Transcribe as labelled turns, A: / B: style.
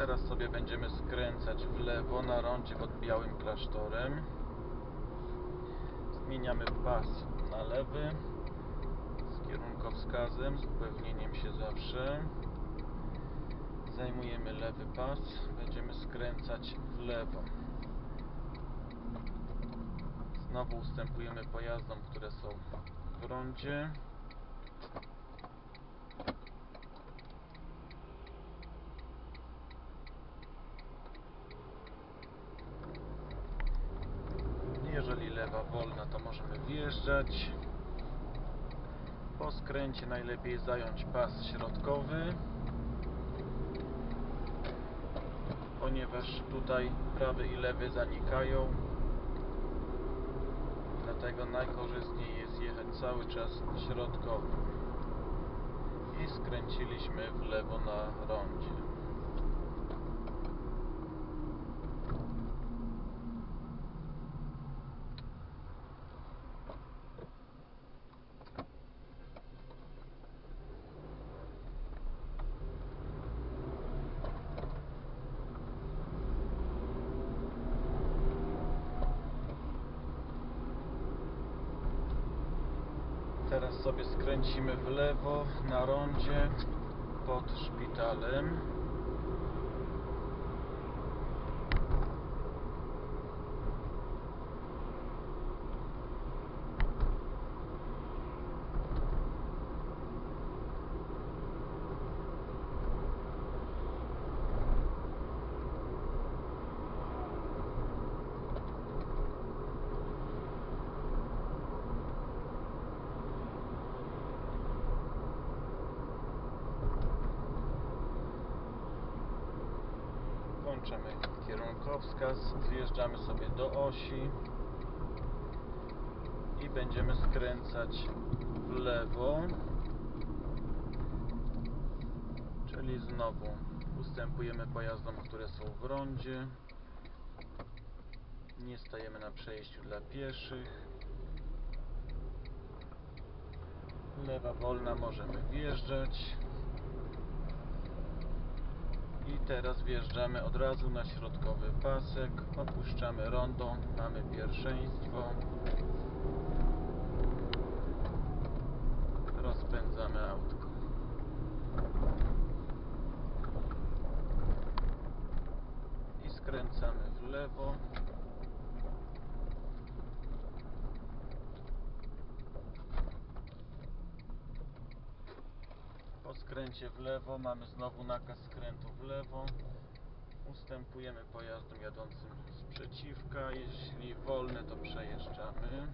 A: Teraz sobie będziemy skręcać w lewo na rondzie pod Białym Klasztorem. Zmieniamy pas na lewy z kierunkowskazem, z upewnieniem się zawsze. Zajmujemy lewy pas, będziemy skręcać w lewo. Znowu ustępujemy pojazdom, które są w rondzie. Lewa wolna, to możemy wjeżdżać. Po skręcie najlepiej zająć pas środkowy, ponieważ tutaj prawy i lewy zanikają. Dlatego najkorzystniej jest jechać cały czas środkowo. I skręciliśmy w lewo na rondzie. Teraz sobie skręcimy w lewo na rondzie pod szpitalem. Włączamy kierunkowskaz, zjeżdżamy sobie do osi i będziemy skręcać w lewo, czyli znowu ustępujemy pojazdom, które są w rondzie, nie stajemy na przejściu dla pieszych, lewa wolna możemy wjeżdżać. I teraz wjeżdżamy od razu na środkowy pasek, opuszczamy rondo, mamy pierwszeństwo. Rozpędzamy autko. I skręcamy w lewo. Po skręcie w lewo mamy znowu nakaz skrętu w lewo. Ustępujemy pojazdom jadącym z. Jeśli wolne, to przejeżdżamy.